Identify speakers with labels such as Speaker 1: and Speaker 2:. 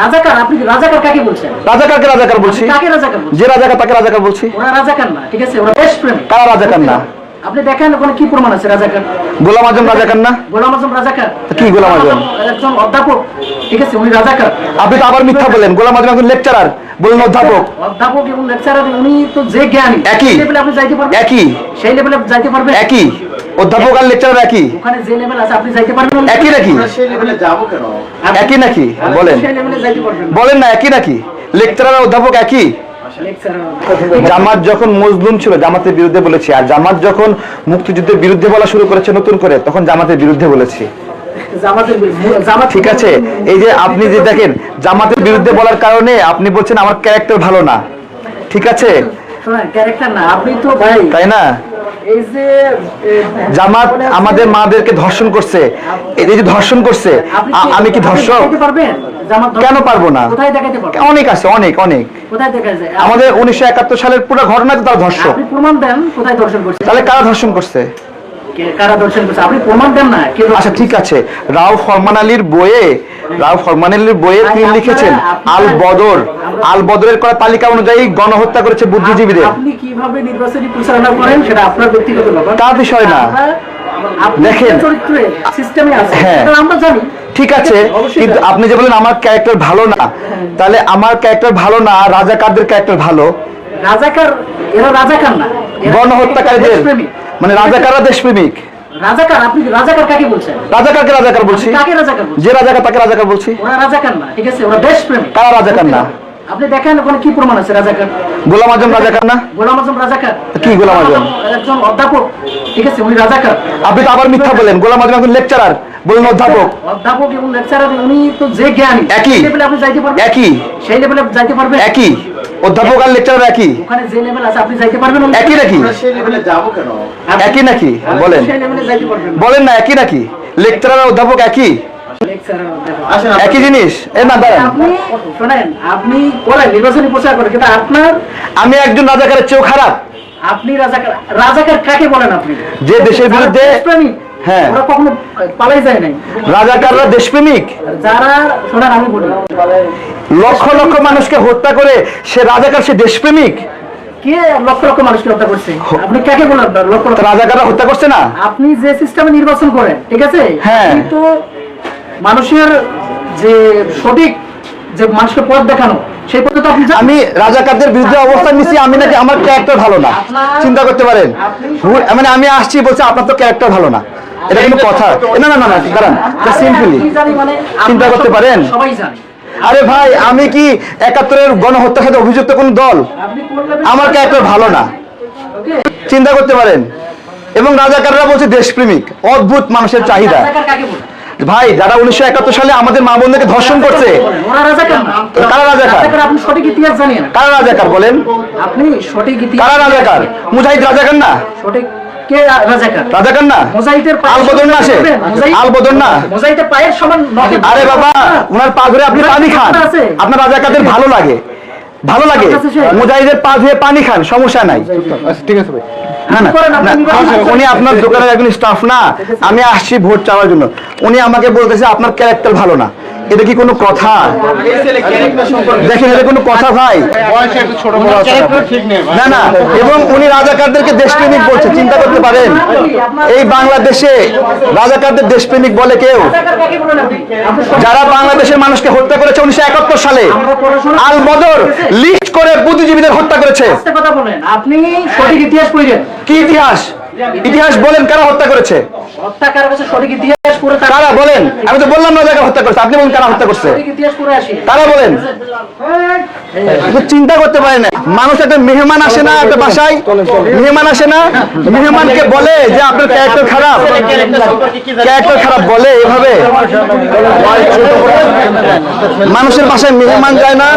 Speaker 1: রাজাকার আপনি কি রাজাকার কাকে বলছেন?
Speaker 2: রাজাকারকে রাজাকার বলছি।
Speaker 1: কাকে রাজাকার বলছি
Speaker 2: যে রাজাকার তাকে রাজাকার বলছি।
Speaker 1: ওরা রাজাকার না ঠিক আছে? ওরা দেশপ্রেমী
Speaker 2: কারা রাজাকার না?
Speaker 1: আপনি দেখেন ওখানে কি প্রমাণ আছে রাজাকার?
Speaker 2: গোলাম আজম রাজাকার না?
Speaker 1: গোলাম আজম রাজাকার।
Speaker 2: কি গোলাম আজম?
Speaker 1: একজন অধ্যাপক। ঠিক আছে উনি রাজাকার।
Speaker 2: আপনি তো আবার মিথ্যা বলেন গোলাম আজম একজন লেকচারার অধ্যাপক।
Speaker 1: অধ্যাপক এবং লেকচারার উনি তো যে জ্ঞানী
Speaker 2: একই।
Speaker 1: লেভেলে আপনি যাইতে পারবেন?
Speaker 2: একই।
Speaker 1: সেই লেভেলে যাইতে পারবেন?
Speaker 2: একই। অধ্যাপক আর লেকচারার একই।
Speaker 1: ওখানে যে লেভেল আছে আপনি যাইতে পারবেন? না?
Speaker 2: একই নাকি?
Speaker 3: সেই লেভেলে যাব কেন?
Speaker 2: একই নাকি? বলেন।
Speaker 1: সেই লেভেলে যাইতে পারবেন।
Speaker 2: বলেন না একই নাকি? লেকচারার আর অধ্যাপক একই? জামাত যখন মজলুম ছিল জামাতের বিরুদ্ধে বলেছি। আর জামাত যখন মুক্তিযুদ্ধের বিরুদ্ধে বলা শুরু করেছে নতুন করে তখন জামাতের বিরুদ্ধে বলেছি। ঠিক আছে? এই যে আপনি যে দেখেন জামাতের বিরুদ্ধে বলার কারণে আপনি বলছেন আমার ক্যারেক্টার ভালো না। ঠিক আছে?
Speaker 1: তো
Speaker 2: তাই না? জামাত আমাদের মাদেরকে ধর্ষণ করছে। এই যে ধর্ষণ করছে আমি কি ধর্ষক?
Speaker 1: ধর্ষণ?
Speaker 2: কেন পারব না? অনেক আছে অনেক অনেক। আমাদের উনিশশো একাত্তর সালের পুরো ঘটনা তো তারা ধর্ষক।
Speaker 1: প্রমাণ দেন কোথায় দর্শন করছে।
Speaker 2: তাহলে কারা ধর্ষণ করছে?
Speaker 1: কারা দর্শন করছে? আপনি প্রমাণ দেন না
Speaker 2: আচ্ছা ঠিক আছে। রাও ফরমান আলীর বইয়ে রাও ফরমান আলীর বইয়ে তিনি লিখেছেন আল বদর। আল বদরের করা তালিকা অনুযায়ী গণহত্যা করেছে বুদ্ধিজীবীদের।
Speaker 1: আপনি কীভাবে নির্বাচনী পরিচালনা করেন সেটা আপনার ব্যক্তিগত ব্যাপার।
Speaker 2: তার বিষয় না। দেখেন।
Speaker 1: যে সিস্টেমে আছে
Speaker 2: হ্যাঁ।
Speaker 1: আমরা জানি।
Speaker 2: ঠিক আছে কিন্তু আপনি যে বলেন আমার ক্যারেক্টার ভালো না তাহলে আমার ক্যারেক্টার ভালো না রাজাকারদের ক্যারেক্টার ভালো?
Speaker 1: রাজাকার এরা রাজাকার না
Speaker 2: গণহত্যাকারীদের। মানে রাজাকাররা দেশপ্রেমিক।
Speaker 1: রাজাকার আপনি কি রাজাকার কাকে বলছেন?
Speaker 2: রাজাকারকে রাজাকার বলছি।
Speaker 1: আপনি কাকে রাজাকার
Speaker 2: যে রাজাকার তাকে রাজাকার বলছি।
Speaker 1: ওরা রাজাকার না ঠিক আছে ওরা দেশপ্রেমী
Speaker 2: কারা রাজাকার না?
Speaker 1: আপনি দেখেন ওখানে কি প্রমাণ আছে রাজাকার?
Speaker 2: গোলাম আজম রাজাকার না?
Speaker 1: গোলাম আজম রাজাকার।
Speaker 2: কি গোলাম আজম?
Speaker 1: একজন অধ্যাপক ঠিক আছে উনি রাজাকার।
Speaker 2: আপনি তো আবার মিথ্যা বলেন গোলাম আজম একজন লেকচারার বললেন অধ্যাপক।
Speaker 1: অধ্যাপক এবং লেকচারার উনি তো যে জ্ঞানী
Speaker 2: একই।
Speaker 1: লেভেলে আপনি যাইতে পারবেন?
Speaker 2: একই।
Speaker 1: সেই লেভেলে যাইতে পারবেন?
Speaker 2: একই। অধ্যাপক আর লেকচারার একই?
Speaker 1: ওখানে যে লেভেল আছে আপনি যাইতে পারবেন না?
Speaker 2: একই নাকি?
Speaker 3: আমরা সেই লেভেলে যাব কেন?
Speaker 2: একই নাকি? বলেন।
Speaker 1: সেই লেভেলে যাইতে পারবেন
Speaker 2: বলেন না একই নাকি? লেকচারার আর অধ্যাপক একই? একই জিনিস? এ না দাঁড়ান।
Speaker 1: আপনি শোনেন আপনি বলেন নির্বাচনী প্রচার করেন কিন্তু আপনার
Speaker 2: আমি একজন রাজাকারের চেয়েও খারাপ।
Speaker 1: আপনি রাজাকার রাজাকার কাকে বলেন আপনি?
Speaker 2: যে দেশের বিরুদ্ধে হ্যাঁ।
Speaker 1: ওরা কখনো পালাই যায় নাই।
Speaker 2: রাজাকাররা দেশপ্রেমিক?
Speaker 1: যারা আমি বলি।
Speaker 2: লক্ষ লক্ষ মানুষকে হত্যা করে সে রাজাকার সে দেশপ্রেমিক?
Speaker 1: কে লক্ষ লক্ষ মানুষকে হত্যা করছে? আপনি কাকে বলেন? লক্ষ লক্ষ
Speaker 2: রাজাকাররা হত্যা করছে না?
Speaker 1: আপনি যে সিস্টেমে নির্বাচন করেন ঠিক আছে?
Speaker 2: হ্যাঁ।
Speaker 1: মানুষের যে সঠিক যে মানুষকে পথ দেখানো সেই পথে তো আপনি
Speaker 2: আমি রাজাকারদের বিরুদ্ধে অবস্থান নিচ্ছি আমি নাকি আমার ক্যারেক্টার ভালো না। চিন্তা করতে পারেন। মানে আমি আসছি বলছি আপনার তো ক্যারেক্টার ভালো না। এটা কিন্তু কথা। না না না না দাঁড়ান। সিম্পলি
Speaker 1: মানে
Speaker 2: চিন্তা করতে পারেন?
Speaker 1: সবাই জানে।
Speaker 2: আরে ভাই আমি কি একাত্তরের গণহত্যার সাথে অভিযুক্ত কোন দল?
Speaker 1: আমার কে
Speaker 2: একটা ক্যারেক্টার ভালো না। চিন্তা করতে পারেন। এবং রাজাকাররা বলছে দেশপ্রেমিক অদ্ভুত মানুষের চাহিদা? ভাই যারা উনিশশো একাত্তর সালে আমাদের মা বোনদেরকে ধর্ষণ করছে। কারা রাজাকার?
Speaker 1: রাজাকার আপনি সঠিক ইতিহাস জানেন।
Speaker 2: কারা রাজাকার বলেন?
Speaker 1: আপনি সঠিক ইতিহাস
Speaker 2: কারা রাজাকার মুজাহিদ রাজাকার না?
Speaker 1: সঠিক রাজাকার
Speaker 2: রাজাকার না?
Speaker 1: মোজাইটের পায়ের
Speaker 2: আল বদর না সে?
Speaker 1: সমান মোজাইট-
Speaker 2: আল বদর না?
Speaker 1: মোজাইটের পায়ের সমান নয়।
Speaker 2: আরে বাবা ওনার পা ধরে আপনি পানি খান। আপনার রাজাকারদের ভালো লাগে? ভালো লাগে। মুজাহিদের পা ধুয়ে পানি খান সমস্যা নাই।
Speaker 3: ঠিক আছে ভাই।
Speaker 2: উনি আপনার দোকানের একজন স্টাফ না। আমি আসছি ভোট চাওয়ার জন্য। উনি আমাকে বলতেছে আপনার ক্যারেক্টার ভালো না। এটা কি কোনো কথা?
Speaker 3: এই ছেলে
Speaker 2: দেখেন এটা কোনো কথা ভাই। না না এবং উনি রাজাকারদেরকে দেশপ্রেমিক বলছে চিন্তা করতে পারেন। এই বাংলাদেশে রাজাকারদের দেশপ্রেমিক বলে কেউ। যারা বাংলাদেশের মানুষকে হত্যা করেছে উনিশশো একাত্তর সালে আল বদর লিস্ট করে বুদ্ধিজীবীদের হত্যা করেছে।
Speaker 1: কথা বলেন আপনি সঠিক ইতিহাস
Speaker 2: কি ইতিহাস? ইতিহাস বলেন কারা হত্যা করেছে?
Speaker 1: করে তার
Speaker 2: বলেন? আমি তো বললাম রাজাকার হত্যা করছে। আপনি বলেন কারা হত্যা করছে।
Speaker 1: কারা
Speaker 2: বলেন? চিন্তা করতে পারে না। মানুষ একটা মেহমান আসে না একটা বাসায়? মেহমান আসে না? মেহমানকে বলে যে আপনার ক্যারেক্টার খারাপ। ক্যারেক্টার খারাপ বলে এভাবে? মানুষের বাসায় মেহমান যায় না।